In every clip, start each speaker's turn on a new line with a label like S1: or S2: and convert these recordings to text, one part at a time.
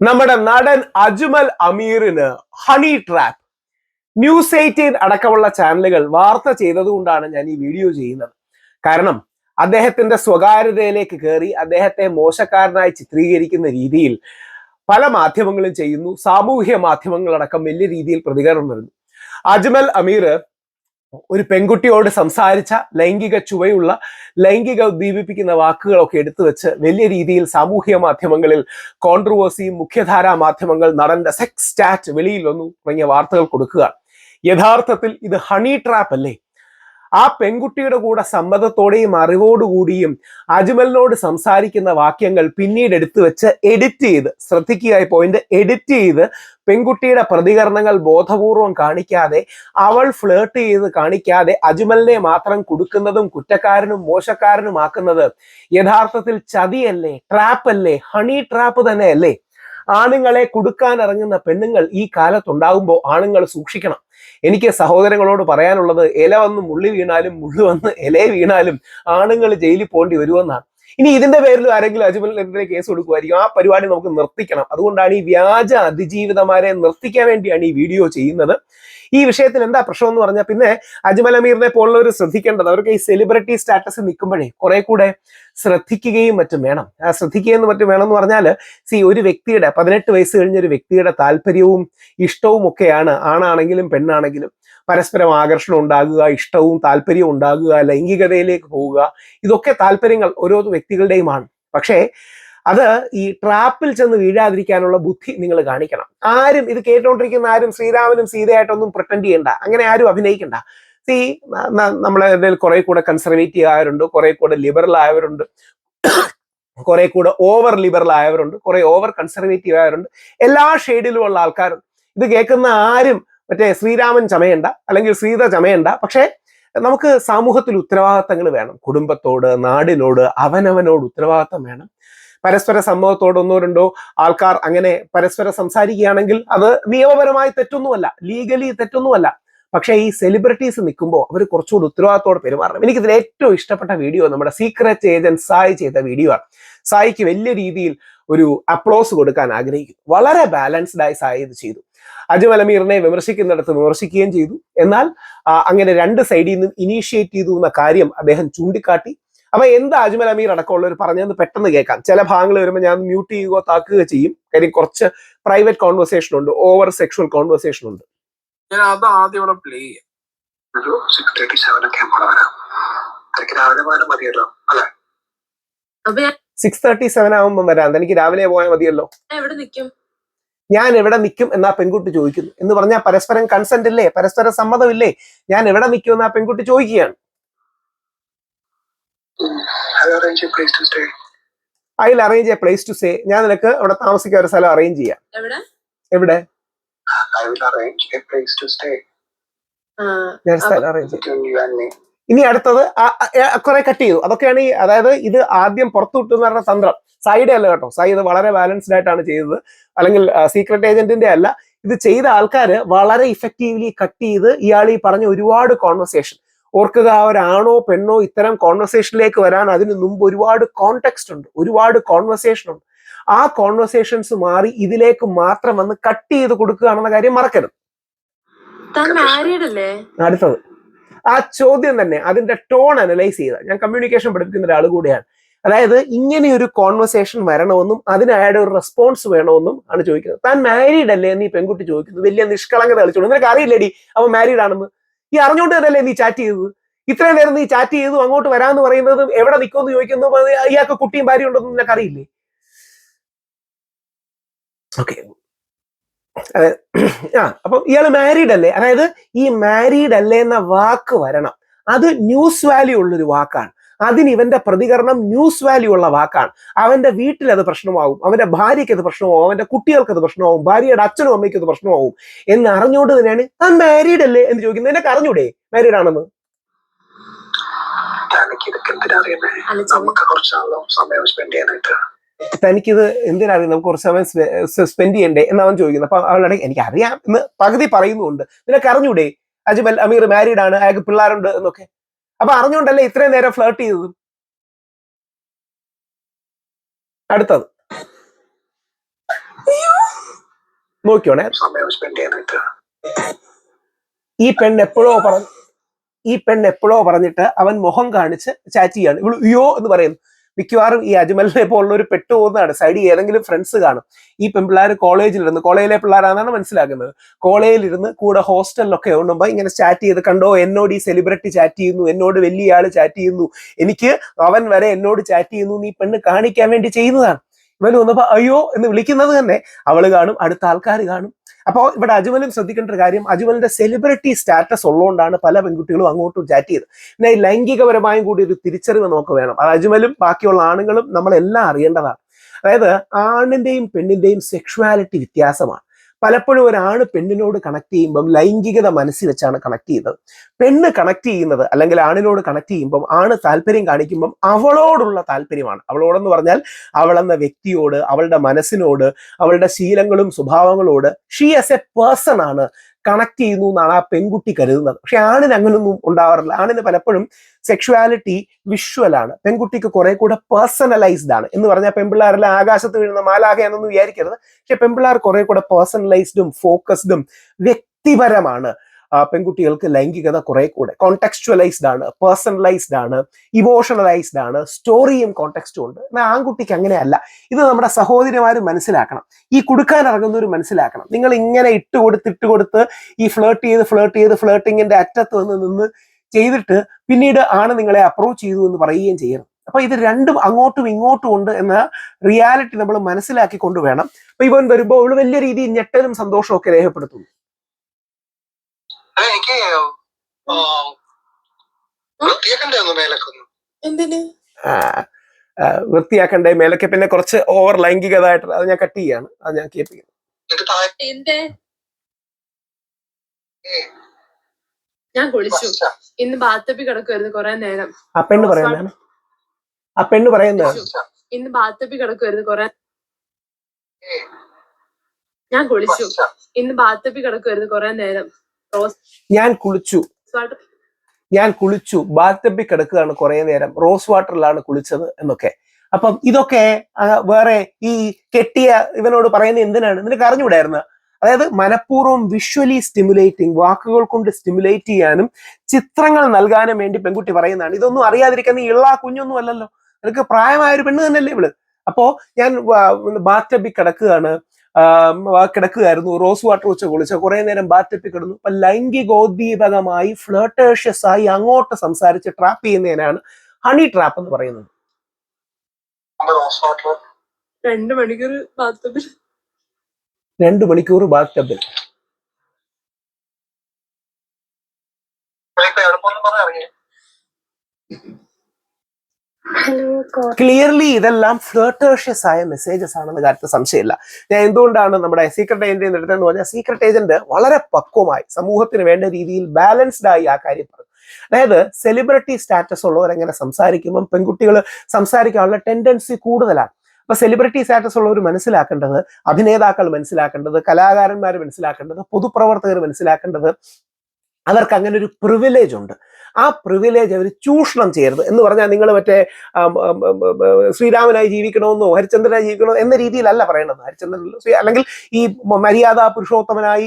S1: നമ്മുടെ നടൻ അജ്മൽ അമീറിന് ഹണി ട്രാപ്പ് ന്യൂസ് എയ്റ്റീൻ അടക്കമുള്ള ചാനലുകൾ വാർത്ത ചെയ്തതുകൊണ്ടാണ് ഞാൻ ഈ വീഡിയോ ചെയ്യുന്നത്. കാരണം അദ്ദേഹത്തിന്റെ സ്വകാര്യതയിലേക്ക് കയറി അദ്ദേഹത്തെ മോശക്കാരനായി ചിത്രീകരിക്കുന്ന രീതിയിൽ പല മാധ്യമങ്ങളും ചെയ്യുന്നു. സാമൂഹ്യ മാധ്യമങ്ങളടക്കം വലിയ രീതിയിൽ പ്രതികരണം വരുന്നു. അജ്മൽ അമീർ ഒരു പെൺകുട്ടിയോട് സംസാരിച്ച ലൈംഗിക ചുവയുള്ള ലൈംഗിക ഉദ്ദീപിപ്പിക്കുന്ന വാക്കുകളൊക്കെ എടുത്തു വെച്ച് വലിയ രീതിയിൽ സാമൂഹ്യ മാധ്യമങ്ങളിൽ കോൺട്രവേഴ്സിയും മുഖ്യധാരാ മാധ്യമങ്ങൾ നടന്റെ സെക്സ് സ്റ്റാറ്റ് വെളിയിൽ വന്നു തുടങ്ങിയ വാർത്തകൾ കൊടുക്കുക. യഥാർത്ഥത്തിൽ ഇത് ഹണി ട്രാപ്പ് അല്ലേ? ആ പെൺകുട്ടിയുടെ കൂടെ സമ്മതത്തോടെയും അറിവോടുകൂടിയും അജ്മലിനോട് സംസാരിക്കുന്ന വാക്യങ്ങൾ പിന്നീട് എടുത്തു വെച്ച് എഡിറ്റ് ചെയ്ത് ശ്രദ്ധിക്കുക ഈ പോയിന്റ് എഡിറ്റ് ചെയ്ത് പെൺകുട്ടിയുടെ പ്രതികരണങ്ങൾ ബോധപൂർവം കാണിക്കാതെ അവൾ ഫ്ലേർട്ട് ചെയ്ത് കാണിക്കാതെ അജ്മലിനെ മാത്രം കൊടുക്കുന്നതും കുറ്റക്കാരനും മോശക്കാരനുമാക്കുന്നത് യഥാർത്ഥത്തിൽ ചതിയല്ലേ ട്രാപ്പ് അല്ലേ ഹണി ട്രാപ്പ് തന്നെ അല്ലേ ആണുങ്ങളെ കൊടുക്കാൻ ഇറങ്ങുന്ന പെണ്ണുങ്ങൾ ഈ കാലത്തുണ്ടാകുമ്പോൾ ആണുങ്ങൾ സൂക്ഷിക്കണം. എനിക്ക് സഹോദരങ്ങളോട് പറയാനുള്ളത് ഇല വന്ന് മുള്ളി വീണാലും മുള്ളു വന്ന് ഇല വീണാലും ആണുങ്ങൾ ജയിലിൽ പോകേണ്ടി വരുമെന്നാണ്. ഇനി ഇതിന്റെ പേരിൽ ആരെങ്കിലും അജ്മലിനെതിരെ കേസ് കൊടുക്കുമായിരിക്കും ആ പരിപാടി നമുക്ക് നിർത്തിക്കണം. അതുകൊണ്ടാണ് ഈ വ്യാജ അതിജീവിതമാരെ നിർത്തിക്കാൻ വേണ്ടിയാണ് ഈ വീഡിയോ ചെയ്യുന്നത്. ഈ വിഷയത്തിൽ എന്താ പ്രശ്നം എന്ന് പറഞ്ഞാൽ പിന്നെ അജ്മൽ അമീറിനെ പോലുള്ളവർ ശ്രദ്ധിക്കേണ്ടത്. അവർക്ക് ഈ സെലിബ്രിറ്റി സ്റ്റാറ്റസ് നിൽക്കുമ്പോഴേ കുറെ കൂടെ ശ്രദ്ധിക്കുകയും മറ്റും വേണം. ആ ശ്രദ്ധിക്കുകയും മറ്റും വേണം എന്ന് പറഞ്ഞാൽ സി ഒരു വ്യക്തിയുടെ പതിനെട്ട് വയസ്സ് കഴിഞ്ഞ ഒരു വ്യക്തിയുടെ താല്പര്യവും ഇഷ്ടവും ഒക്കെയാണ്. ആണാണെങ്കിലും പെണ്ണാണെങ്കിലും. പരസ്പരം ആകർഷണം ഉണ്ടാകുക ഇഷ്ടവും താല്പര്യവും ഉണ്ടാകുക ലൈംഗികതയിലേക്ക് പോവുക ഇതൊക്കെ താല്പര്യങ്ങൾ ഓരോ വ്യക്തികളുടെയുമാണ്. പക്ഷേ അത് ഈ ട്രാപ്പിൽ ചെന്ന് വീഴാതിരിക്കാനുള്ള ബുദ്ധി നിങ്ങൾ കാണിക്കണം. ആരും ഇത് കേട്ടുകൊണ്ടിരിക്കുന്ന ആരും ശ്രീരാമനും സീതയായിട്ടൊന്നും പ്രട്ടൻഡ് ചെയ്യണ്ട. അങ്ങനെ ആരും അഭിനയിക്കണ്ട. സീ നമ്മളെ കുറെ കൂടെ കൺസർവേറ്റീവ് ആയവരുണ്ട് കുറെ കൂടെ ലിബറൽ ആയവരുണ്ട് കുറെ കൂടെ ഓവർ ലിബറൽ ആയവരുണ്ട് കുറെ ഓവർ കൺസർവേറ്റീവ് ആയവരുണ്ട്. എല്ലാ ഷെയ്ഡിലുമുള്ള ആൾക്കാരും ഇത് കേൾക്കുന്ന ആരും മറ്റേ ശ്രീരാമൻ ചമയണ്ട അല്ലെങ്കിൽ സീത ചമയണ്ട. പക്ഷേ നമുക്ക് സമൂഹത്തിൽ ഉത്തരവാദിത്തങ്ങൾ വേണം. കുടുംബത്തോട് നാടിനോട് അവനവനോട് ഉത്തരവാദിത്തം വേണം. പരസ്പര സമ്മതത്തോട് ഒന്നോ രണ്ടോ ആൾക്കാർ അങ്ങനെ പരസ്പരം സംസാരിക്കുകയാണെങ്കിൽ അത് നിയമപരമായി തെറ്റൊന്നുമല്ല. ലീഗലി തെറ്റൊന്നുമല്ല. പക്ഷേ ഈ സെലിബ്രിറ്റീസ് നിൽക്കുമ്പോൾ അവർ കുറച്ചുകൂടി ഉത്തരവാദിത്തോടെ പെരുമാറണം. എനിക്കിതിൽ ഏറ്റവും ഇഷ്ടപ്പെട്ട വീഡിയോ നമ്മുടെ സീക്രറ്റ് ഏജന്റ് സായി ചെയ്ത വീഡിയോ ആണ്. സായിക്ക് വലിയ രീതിയിൽ ഒരു അപ്ലോസ് കൊടുക്കാൻ ആഗ്രഹിക്കുന്നു. വളരെ ബാലൻസ്ഡ് ആയി സായി ഇത് ചെയ്തു. അജ്മൽ അമീറിനെ വിമർശിക്കുന്നിടത്ത് വിമർശിക്കുകയും ചെയ്തു. എന്നാൽ അങ്ങനെ രണ്ട് സൈഡിൽ നിന്നും ഇനീഷ്യേറ്റ് ചെയ്തു എന്ന കാര്യം അദ്ദേഹം ചൂണ്ടിക്കാട്ടി. അപ്പൊ എന്താ അജ്മൽ അമീർ അടക്കമുള്ളവർ പറഞ്ഞതെന്ന് പെട്ടെന്ന് കേൾക്കാം. ചില ഭാഗങ്ങൾ വരുമ്പോൾ ഞാൻ മ്യൂട്ട് ചെയ്യുകയോ താക്കുകയോ ചെയ്യും. കാര്യം കുറച്ച് പ്രൈവറ്റ് കോൺവെർസേഷൻ ഉണ്ട്. ഓവർ സെക്ഷൽ കോൺവെർസേഷൻ ഉണ്ട്.
S2: ഞാൻ അത് ആദ്യം ഇവിടെ പ്ലേ ചെയ്യാം.
S3: ഒരു സിക്സ് തേർട്ടി സെവൻ ഒക്കെ വരാം. എനിക്ക് രാവിലെ പോയാലും മതിയല്ലോ അല്ലെ?
S1: സിക്സ് തേർട്ടി സെവൻ ആകുമ്പോൾ വരാം. എനിക്ക് രാവിലെ പോയാൽ മതിയല്ലോ.
S4: എവിടെ നിൽക്കും?
S1: ഞാൻ എവിടെ നിൽക്കും എന്നാ പെൺകുട്ടി ചോദിക്കുന്നു. എന്ന് പറഞ്ഞാൽ പരസ്പരം കൺസെന്റ് ഇല്ലേ? പരസ്പര സമ്മതമില്ലേ? ഞാൻ എവിടെ നിൽക്കും എന്നാ ആ പെൺകുട്ടി ചോദിക്കുകയാണ്.
S3: I arrange a place to stay
S1: I will arrange a place to say ഞാൻ നിനക്ക് അവിടെ താമസിക്കാൻ ഒരു സ്ഥലം അറേഞ്ച് ചെയ്യാം.
S4: എവിടെ?
S1: എവിടെ?
S3: ഐ വിൽ അറേഞ്ച്
S1: ഞാൻ സ്ഥലം ചെയ്യാം. ഇനി അടുത്തത് കുറെ കട്ട് ചെയ്തു. അതൊക്കെയാണ് ഈ അതായത് ഇത് ആദ്യം പുറത്തു വിട്ടു എന്ന് പറഞ്ഞ തന്ത്രം. സൈഡ് അല്ല കേട്ടോ. സൈഡ് ഇത് വളരെ ബാലൻസ്ഡ് ആയിട്ടാണ് ചെയ്തത്. അല്ലെങ്കിൽ സീക്രട്ട് ഏജന്റിന്റെ അല്ല ഇത് ചെയ്ത ആൾക്കാർ വളരെ ഇഫക്റ്റീവ്ലി കട്ട് ചെയ്ത് ഇയാൾ ഈ പറഞ്ഞ ഒരുപാട് കോൺവെർസേഷൻ ഓർക്കുക ഒരാണോ പെണ്ണോ ഇത്തരം കോൺവെർസേഷനിലേക്ക് വരാൻ അതിന് മുമ്പ് ഒരുപാട് കോണ്ടെക്സ്റ്റ് ഉണ്ട് ഒരുപാട് കോൺവെർസേഷൻ ഉണ്ട്. ആ കോൺവെർസേഷൻസ് മാറി ഇതിലേക്ക് മാത്രം വന്ന് കട്ട് ചെയ്ത് കൊടുക്കുകയാണെന്ന കാര്യം മറക്കരുത്. അടുത്തത്. ആ ചോദ്യം തന്നെ അതിന്റെ ടോൺ അനലൈസ് ചെയ്ത ഞാൻ കമ്മ്യൂണിക്കേഷൻ പഠിപ്പിക്കുന്ന ഒരാൾ കൂടിയാണ്. അതായത് ഇങ്ങനെ ഒരു കോൺവെർസേഷൻ വരണമെന്നും അതിനായിട്ട് ഒരു റെസ്പോൺസ് വേണമെന്നും ആണ് ചോദിക്കുന്നത്. താൻ മാരീഡ് അല്ലേ എന്ന് ഈ പെൺകുട്ടി ചോദിക്കുന്നത്. വലിയ നിഷ്കളങ്കത കളിച്ചോളൂ നിനക്ക് അറിയില്ലേടി? അവൻ മാരീഡ് ആണെന്ന്. ഈ അറിഞ്ഞുകൊണ്ട് തന്നെയല്ലേ നീ ചാറ്റ് ചെയ്തത്? ഇത്രയും നേരം നീ ചാറ്റ് ചെയ്തു അങ്ങോട്ട് വരാമെന്ന് പറയുന്നതും എവിടെ നിൽക്കുമെന്ന് ചോദിക്കുന്നു. ഇയാൾക്ക് കുട്ടിയും ഭാര്യ ഉണ്ടെന്നും നിനക്ക് അറിയില്ലേ? ഓക്കെ ആ അപ്പം ഇയാൾ മാരീഡ് അല്ലേ? അതായത് ഈ മാരീഡ് അല്ലേ എന്ന വാക്ക് വരണം. അത് ന്യൂസ് വാല്യൂ ഉള്ളൊരു വാക്കാണ്. അതിന് ഇവന്റെ പ്രതികരണം ന്യൂസ് വാല്യൂ ഉള്ള വാക്കാണ്. അവന്റെ വീട്ടിൽ അത് പ്രശ്നമാവും അവന്റെ ഭാര്യയ്ക്ക് അത് പ്രശ്നമാവും അവന്റെ കുട്ടികൾക്ക് അത് പ്രശ്നമാവും ഭാര്യയുടെ അച്ഛനും അമ്മയ്ക്കും അത് പ്രശ്നമാവും എന്ന് അറിഞ്ഞുകൊണ്ട് തന്നെയാണ് ആ മാരീഡ് അല്ലേ എന്ന് ചോദിക്കുന്നത്. എന്നെ അറിഞ്ഞൂടെ? മാരീഡ് ആണെന്ന്. തനിക്കിത് എന്തിനറിയാം നമുക്ക് കുറച്ച് സമയം സ്പെൻഡ് ചെയ്യണ്ടേ എന്ന് അവൻ ചോദിക്കുന്നത് അപ്പൊ അവളുടെ എനിക്ക് അറിയാം എന്ന് പകുതി പറയുന്നുണ്ട് നിനക്ക് അറിഞ്ഞൂടെ? അജ്മൽ അമീർ മാരീഡ് ആണ് അയാൾക്ക് പിള്ളേരുണ്ട് എന്നൊക്കെ. അപ്പൊ അറിഞ്ഞുകൊണ്ടല്ലേ ഇത്രയും നേരം ഫ്ലേർട്ട് ചെയ്തത്? അടുത്തത്. നോക്കിയോണേ ഈ പെണ്ണ് എപ്പോഴോ പറഞ്ഞു ഈ പെണ്ണ് എപ്പോഴോ പറഞ്ഞിട്ട് അവൻ മുഖം കാണിച്ച് ചാറ്റ് ചെയ്യാണ്. ഇവൾ അയ്യോ എന്ന് പറയുന്നു. മിക്കവാറും ഈ അജ്മലിനെ പോലുള്ള ഒരു പെട്ടു പോകുന്നതാണ് സൈഡിൽ ഏതെങ്കിലും ഫ്രണ്ട്സ് കാണും. ഈ പെൺപിള്ളേർ കോളേജിലിരുന്ന് കോളേജിലെ പിള്ളേരാണെന്നാണ് മനസ്സിലാക്കുന്നത്. കോളേജിലിരുന്ന് കൂടെ ഹോസ്റ്റലിലൊക്കെ ഉണ്ടുമ്പോൾ ഇങ്ങനെ ചാറ്റ് ചെയ്ത് കണ്ടോ എന്നോട് ഈ സെലിബ്രിറ്റി ചാറ്റ് ചെയ്യുന്നു എന്നോട് വലിയ ആൾ ചാറ്റ് ചെയ്യുന്നു എനിക്ക് അവൻ വരെ എന്നോട് ചാറ്റ് ചെയ്യുന്നു നീ പെണ്ണ് കാണിക്കാൻ വേണ്ടി ചെയ്യുന്നതാണ്. ഇവൻ വന്നപ്പോ അയ്യോ എന്ന് വിളിക്കുന്നത് തന്നെ അവൾ കാണും അടുത്ത ആൾക്കാർ കാണും. അപ്പോൾ ഇവിടെ അജ്മലും ശ്രദ്ധിക്കേണ്ട ഒരു കാര്യം അജ്മലിന്റെ സെലിബ്രിറ്റി സ്റ്റാറ്റസ് ഉള്ളതുകൊണ്ടാണ് പല പെൺകുട്ടികളും അങ്ങോട്ടും ചാറ്റ് ചെയ്ത് പിന്നെ ലൈംഗികപരമായും കൂടി ഒരു തിരിച്ചറിവ് നമുക്ക് വേണം. അത് അജ്മലും ബാക്കിയുള്ള ആണുങ്ങളും നമ്മളെല്ലാം അറിയേണ്ടതാണ്. അതായത് ആണിന്റെയും പെണ്ണിന്റെയും സെക്ഷുവാലിറ്റി വ്യത്യാസമാണ്. പലപ്പോഴും ഒരാണ് പെണ്ണിനോട് കണക്ട് ചെയ്യുമ്പം ലൈംഗികത മനസ്സിൽ വെച്ചാണ് കണക്ട് ചെയ്യുന്നത്. പെണ്ണ് കണക്ട് ചെയ്യുന്നത് അല്ലെങ്കിൽ ആണിനോട് കണക്ട് ചെയ്യുമ്പം ആണ് താല്പര്യം കാണിക്കുമ്പം അവളോടുള്ള താല്പര്യമാണ്. അവളോടെന്ന് പറഞ്ഞാൽ അവളെന്ന വ്യക്തിയോട് അവളുടെ മനസ്സിനോട് അവളുടെ ശീലങ്ങളും സ്വഭാവങ്ങളോട് ഷീ ആസ് എ പേഴ്സൺ ആണ് കണക്ട് ചെയ്യുന്നു എന്നാണ് ആ പെൺകുട്ടി കരുതുന്നത്. പക്ഷെ ആണിന് അങ്ങനൊന്നും ഉണ്ടാവാറില്ല. ആണിന് പലപ്പോഴും സെക്ഷുവാലിറ്റി വിഷ്വലാണ് പെൺകുട്ടിക്ക് കുറെ കൂടെ പേഴ്സണലൈസ്ഡ് ആണ്. എന്ന് പറഞ്ഞാൽ പെൺപിള്ളേരെല്ലാം ആകാശത്ത് വീഴുന്ന മാലാഖ വിചാരിക്കരുത്. പക്ഷെ പെൺപിള്ളേർ കുറെ കൂടെ പേഴ്സണലൈസ്ഡും ഫോക്കസ്ഡും വ്യക്തിപരമാണ്. പെൺകുട്ടികൾക്ക് ലൈംഗികത കുറെ കൂടെ. കോണ്ടെക്സ്ച്വലൈസ്ഡ് ആണ് പേഴ്സണലൈസ്ഡ് ആണ് ഇമോഷണലൈസ്ഡ് ആണ് സ്റ്റോറിയും കോണ്ടെക്സ്റ്റും ഉണ്ട്. എന്നാൽ ആൺകുട്ടിക്ക് അങ്ങനെയല്ല. ഇത് നമ്മുടെ സഹോദരിമാരും മനസ്സിലാക്കണം. ഈ കൊടുക്കാൻ ഇറങ്ങുന്നവർ മനസ്സിലാക്കണം. നിങ്ങൾ ഇങ്ങനെ ഇട്ട് കൊടുത്ത് ഇട്ട് കൊടുത്ത് ഈ ഫ്ലേർട്ട് ചെയ്ത് ഫ്ലേർട്ട് ചെയ്ത് ഫ്ലേർട്ടിങ്ങിന്റെ അറ്റത്ത് വന്ന് നിന്ന് ചെയ്തിട്ട് പിന്നീട് ആണ് നിങ്ങളെ അപ്രോച്ച് ചെയ്തു എന്ന് പറയുകയും ചെയ്യണം അപ്പൊ ഇത് രണ്ടും അങ്ങോട്ടും ഇങ്ങോട്ടും ഉണ്ട് എന്ന റിയാലിറ്റി നമ്മൾ മനസ്സിലാക്കി കൊണ്ടുവേണം അപ്പൊ ഇവൻ വരുമ്പോൾ അവൾ വലിയ രീതിയിൽ ഞെട്ടലും സന്തോഷവും ഒക്കെ രേഖപ്പെടുത്തുന്നു.
S3: അതെ എനിക്ക് ആ, വൃത്തിയാക്കണ്ടേ ഒന്ന് മേലൊക്കെ
S4: എന്തിന്?
S1: ആ, ആ, വൃത്തിയാക്കണ്ടേ മേലൊക്കെ പിന്നെ കുറച്ച് ഓവർ ലൈംഗികതായിട്ട് അത് ഞാൻ കട്ട് ചെയ്യാണ്. അത് ഞാൻ കേൾപ്പിക്കുന്നു
S4: ഞാൻ കുളിച്ചു. ഇന്ന് ബാത്തപ്പി കിടക്കുമായിരുന്നു കുറെ നേരം.
S1: ആ പെണ്ണ് പറയുന്നതാണ്. ആ പെണ്ണ് പറയുന്നതാണ്.
S3: വസ്ത്ര.
S4: ഇന്ന് ബാത്തപ്പി കിടക്കുമായിരുന്നു കുറെ ഞാൻ കുളിച്ചു.
S3: വസ്ത്ര.
S4: ഇന്ന് ബാത്തപ്പി കിടക്കുമായിരുന്നു കുറെ നേരം.
S1: ഞാൻ കുളിച്ചു. ഞാൻ കുളിച്ചു. ബാത്തബി കിടക്കുകയാണ് കുറെ നേരം. റോസ് വാട്ടറിലാണ് കുളിച്ചത് എന്നൊക്കെ. അപ്പം ഇതൊക്കെ വേറെ ഈ കെട്ടിയ ഇവനോട് പറയുന്നത് എന്തിനാണ്? നിനക്ക് അറിഞ്ഞുകൂടായിരുന്നു? അതായത് മനഃപൂർവം വിഷ്വലി സ്റ്റിമുലേറ്റിംഗ് വാക്കുകൾ കൊണ്ട് സ്റ്റിമുലേറ്റ് ചെയ്യാനും ചിത്രങ്ങൾ നൽകാനും വേണ്ടി പെൺകുട്ടി പറയുന്നതാണ്. ഇതൊന്നും അറിയാതിരിക്കുന്ന ഈ ഇള്ള കുഞ്ഞൊന്നും അല്ലല്ലോ. നിനക്ക് പ്രായമായ ഒരു പെണ്ണ് തന്നെയല്ലേ ഇവൾ? അപ്പോ ഞാൻ ബാത്തബി കിടക്കുകയാണ്. കിടക്കുകയായിരുന്നു. റോസ് വാട്ടർ വെച്ച് കുളിച്ച കുറെ നേരം ബാറ്റപ്പി കിടന്നു അപ്പൊ ലൈംഗികോദ്ദീപകമായി ഫ്ലേട്ടേഷ്യസ് ആയി അങ്ങോട്ട് സംസാരിച്ച് ട്രാപ്പ് ചെയ്യുന്നതിനാണ് ഹണി ട്രാപ്പ് എന്ന് പറയുന്നത്.
S3: നമ്മൾ റോസ് വാട്ടർ.
S4: രണ്ട് മണിക്കൂർ ബാത്തബിൽ
S1: രണ്ടു മണിക്കൂർ ബാത്തബിൽ
S3: എവിടെ പോകുന്നു പറഞ്ഞ ഇറങ്ങി
S1: ക്ലിയർലി ഇതെല്ലാം ഫ്ലേർട്ടേഷ്യസ് ആയ മെസ്സേജസ് ആണെന്ന കാര്യത്തിൽ സംശയമില്ല. ഞാൻ എന്തുകൊണ്ടാണ് നമ്മുടെ സീക്രട്ട് ഏജന്റ് എടുത്തതെന്ന് പറഞ്ഞാൽ സീക്രട്ട് ഏജന്റ് വളരെ പക്വമായി സമൂഹത്തിന് വേണ്ട രീതിയിൽ ബാലൻസ്ഡ് ആയി ആ കാര്യം പറഞ്ഞു. അതായത് സെലിബ്രിറ്റി സ്റ്റാറ്റസ് ഉള്ളവർ എങ്ങനെ സംസാരിക്കുമ്പം പെൺകുട്ടികൾ സംസാരിക്കാനുള്ള ടെൻഡൻസി കൂടുതലാണ്. അപ്പൊ സെലിബ്രിറ്റി സ്റ്റാറ്റസ് ഉള്ളവർ മനസ്സിലാക്കേണ്ടത് അഭിനേതാക്കൾ മനസ്സിലാക്കേണ്ടത് കലാകാരന്മാർ മനസ്സിലാക്കേണ്ടത് പൊതുപ്രവർത്തകർ മനസ്സിലാക്കേണ്ടത് അവർക്ക് അങ്ങനെ ഒരു പ്രിവിലേജ് ഉണ്ട്. ആ പ്രിവിലേജ് അവർ ചൂഷണം ചെയ്യരുത് എന്ന് പറഞ്ഞാൽ നിങ്ങൾ മറ്റേ ശ്രീരാമനായി ജീവിക്കണമെന്നോ ഹരിചന്ദ്രനായി ജീവിക്കണോ എന്ന രീതിയിലല്ല പറയണത് ഹരിചന്ദ്രൻ അല്ലെങ്കിൽ ഈ മര്യാദ പുരുഷോത്തമനായി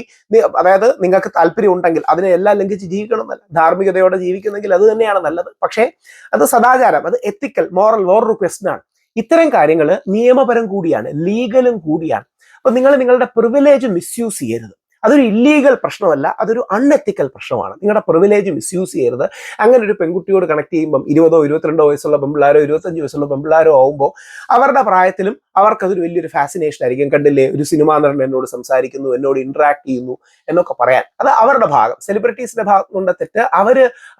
S1: അതായത് നിങ്ങൾക്ക് താല്പര്യം ഉണ്ടെങ്കിൽ അതിനെ എല്ലാം ലംഘിച്ച് ജീവിക്കണം എന്നല്ല. ധാർമ്മികതയോടെ ജീവിക്കുന്നെങ്കിൽ അത് തന്നെയാണ് നല്ലത്. പക്ഷേ അത് സദാചാരം അത് എത്തിക്കൽ മോറൽ വേറൊരു ക്വസ്റ്റൻ ആണ്. ഇത്തരം കാര്യങ്ങൾ നിയമപരം കൂടിയാണ് ലീഗലും കൂടിയാണ്. അപ്പൊ നിങ്ങൾ നിങ്ങളുടെ പ്രിവിലേജ് മിസ്യൂസ് ചെയ്യരുത്. അതൊരു ഇല്ലീഗൽ പ്രശ്നമല്ല അതൊരു അൺഎത്തിക്കൽ പ്രശ്നമാണ്. നിങ്ങളുടെ പ്രിവിലേജ് മിസ്യൂസ് ചെയ്യരുത്. അങ്ങനെ ഒരു പെൺകുട്ടിയോട് കണക്ട് ചെയ്യുമ്പം ഇരുപതോ ഇരുപത്തിരണ്ടോ വയസ്സുള്ള പെമ്പിള്ളാരോ ഇരുപത്തഞ്ച് വയസ്സുള്ള പെമ്പിള്ളാരോ ആവുമ്പോൾ അവരുടെ പ്രായത്തിലും അവർക്കതൊരു വലിയൊരു ഫാസിനേഷൻ ആയിരിക്കും. കണ്ടില്ലേ? ഒരു സിനിമാ നടൻ എന്നോട് സംസാരിക്കുന്നു എന്നോട് ഇന്ററാക്ട് ചെയ്യുന്നു എന്നൊക്കെ പറയാൻ. അത് അവരുടെ ഭാഗം സെലിബ്രിറ്റീസിന്റെ ഭാഗം കൊണ്ട് തെറ്റ്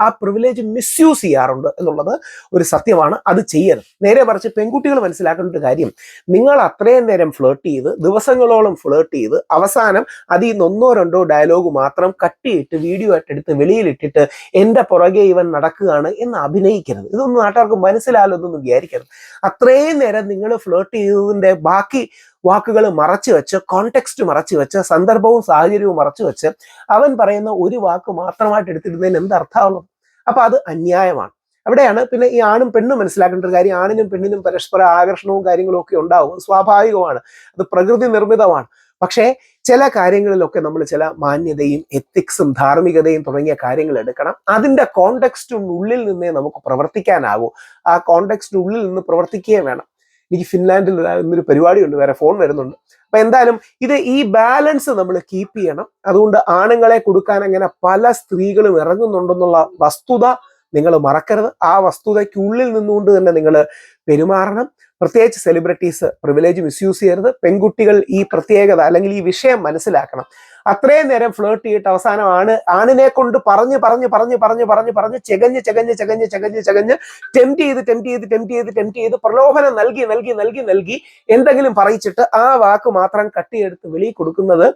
S1: ആ പ്രിവിലേജ് മിസ്യൂസ് ചെയ്യാറുണ്ട് എന്നുള്ളത് ഒരു സത്യമാണ്. അത് ചെയ്യരുത്. നേരെ മറിച്ച് പെൺകുട്ടികൾ മനസ്സിലാക്കേണ്ട ഒരു കാര്യം നിങ്ങൾ അത്രയും നേരം ഫ്ലേർട്ട് ചെയ്ത് ദിവസങ്ങളോളം ഫ്ലേർട്ട് ചെയ്ത് അവസാനം അതിൽ ഒന്നോ രണ്ടോ ഡയലോഗ് മാത്രം കട്ട് ചെയ്തിട്ട് വീഡിയോ ആയിട്ട് എടുത്ത് വെളിയിലിട്ടിട്ട് എന്റെ പുറകെ ഇവൻ നടക്കുകയാണ് എന്ന് അഭിനയിക്കരുത്. ഇതൊന്നും നാട്ടുകാർക്ക് മനസ്സിലാലൊന്നും വിചാരിക്കരുത്. അത്രയും നേരം നിങ്ങൾ ഫ്ലേർട്ട് ചെയ്തതിന്റെ ബാക്കി വാക്കുകൾ മറച്ചു വെച്ച് കോണ്ടെക്സ്റ്റ് മറച്ചു വെച്ച് സന്ദർഭവും സാഹചര്യവും മറച്ചു വെച്ച് അവൻ പറയുന്ന ഒരു വാക്ക് മാത്രമായിട്ട് എടുത്തിരുന്നതിന് എന്ത് അർത്ഥമുള്ളത് അപ്പൊ അത് അന്യായമാണ്. അവിടെയാണ് പിന്നെ ഈ ആണും പെണ്ണും മനസ്സിലാക്കേണ്ട ഒരു കാര്യം. ആണിനും പെണ്ണിനും പരസ്പര ആകർഷണവും കാര്യങ്ങളും ഒക്കെ ഉണ്ടാവും. സ്വാഭാവികമാണ്. അത് പ്രകൃതി നിർമ്മിതമാണ്. പക്ഷേ ചില കാര്യങ്ങളിലൊക്കെ നമ്മൾ ചില മാന്യതയും എത്തിക്സും ധാർമ്മികതയും തുടങ്ങിയ കാര്യങ്ങൾ എടുക്കണം. അതിന്റെ കോണ്ടെക്സ്റ്റിനുള്ളിൽ നിന്നേ നമുക്ക് പ്രവർത്തിക്കാനാവൂ. ആ കോണ്ടെക്സ്റ്റിനുള്ളിൽ നിന്ന് പ്രവർത്തിക്കുകയും വേണം. എനിക്ക് ഫിൻലാൻഡിൽ ഇന്നൊരു പരിപാടിയുണ്ട് വേറെ ഫോൺ വരുന്നുണ്ട്. അപ്പൊ എന്തായാലും ഇത് ഈ ബാലൻസ് നമ്മൾ കീപ്പ് ചെയ്യണം. അതുകൊണ്ട് ആണുങ്ങളെ കൊടുക്കാൻ അങ്ങനെ പല സ്ത്രീകളും ഇറങ്ങുന്നുണ്ടെന്നുള്ള വസ്തുത നിങ്ങൾ മറക്കരുത്. ആ വസ്തുതയ്ക്കുള്ളിൽ നിന്നുകൊണ്ട് തന്നെ നിങ്ങൾ പെരുമാറണം. പ്രത്യേകിച്ച് സെലിബ്രിറ്റീസ് പ്രിവിലേജ് മിസ്യൂസ് ചെയ്യരുത്. പെൺകുട്ടികൾ ഈ പ്രത്യേകത അല്ലെങ്കിൽ ഈ വിഷയം മനസ്സിലാക്കണം. അത്രയും നേരം ഫ്ലേർട്ട് ചെയ്തിട്ട് അവസാനം ആണ് ആണിനെ കൊണ്ട് പറഞ്ഞ് പറഞ്ഞ് പറഞ്ഞ് പറഞ്ഞ് പറഞ്ഞ് പറഞ്ഞ് ചെകഞ്ഞ് ചെകഞ്ഞ് ചെകഞ്ഞ് ചെകഞ്ഞ് ചെകഞ്ഞ് ടെംപ്റ്റ് ചെയ്ത് ടെംപ്റ്റ് ചെയ്ത് ടെംപ്റ്റ് ചെയ്ത് ടെംപ്റ്റ് ചെയ്ത് പ്രലോഭനം നൽകി നൽകി നൽകി നൽകി എന്തെങ്കിലും പറയിച്ചിട്ട് ആ വാക്ക് മാത്രം കട്ടിയെടുത്ത് വെളിയിൽ കൊടുക്കുന്നത്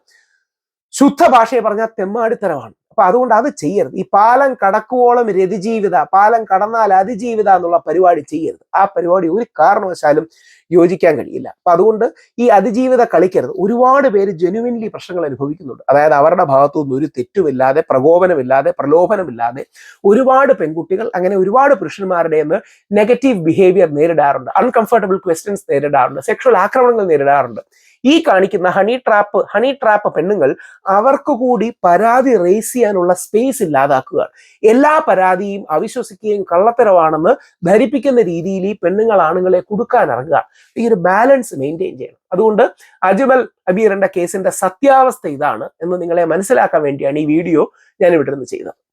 S1: ശുദ്ധ ഭാഷയെ പറഞ്ഞാൽ തെമ്മാടിത്തരമാണ്. അപ്പൊ അതുകൊണ്ട് അത് ചെയ്യരുത്. ഈ പാലം കടക്കുവോളം രതിജീവിത പാലം കടന്നാൽ അതിജീവിത എന്നുള്ള പരിപാടി ചെയ്യരുത്. ആ പരിപാടി ഒരു കാരണവശാലും യോജിക്കാൻ കഴിയില്ല. അപ്പൊ അതുകൊണ്ട് ഈ അതിജീവിത കളിക്കരുത്. ഒരുപാട് പേര് ജെനുവിൻലി പ്രശ്നങ്ങൾ അനുഭവിക്കുന്നുണ്ട്. അതായത് അവരുടെ ഭാഗത്തു നിന്ന് ഒരു തെറ്റുമില്ലാതെ പ്രകോപനമില്ലാതെ പ്രലോഭനമില്ലാതെ ഒരുപാട് പെൺകുട്ടികൾ അങ്ങനെ ഒരുപാട് പുരുഷന്മാരുടെ നിന്ന് നെഗറ്റീവ് ബിഹേവിയർ നേരിടാറുണ്ട്. അൺകംഫർട്ടബിൾ ക്വസ്റ്റ്യൻസ് നേരിടാറുണ്ട്. സെക്ഷൽ ആക്രമണങ്ങൾ നേരിടാറുണ്ട്. ഈ കാണിക്കുന്ന ഹണി ട്രാപ്പ് ഹണി ട്രാപ്പ് പെണ്ണുങ്ങൾ അവർക്ക് കൂടി പരാതി റേസ് ചെയ്യാനുള്ള സ്പേസ് ഇല്ലാതാക്കുക. എല്ലാ പരാതിയും അവിശ്വസിക്കുകയും കള്ളത്തരമാണെന്ന് ധരിപ്പിക്കുന്ന രീതിയിൽ ഈ പെണ്ണുങ്ങൾ ആണുങ്ങളെ കൊടുക്കാൻ ഇറങ്ങുക. ഈ ഒരു ബാലൻസ് മെയിന്റെയിൻ ചെയ്യണം. അതുകൊണ്ട് അജ്മൽ അബീറിന്റെ കേസിന്റെ സത്യാവസ്ഥ ഇതാണ് എന്ന് നിങ്ങളെ മനസ്സിലാക്കാൻ വേണ്ടിയാണ് ഈ വീഡിയോ ഞാൻ ഇവിടെ നിന്ന് ചെയ്തത്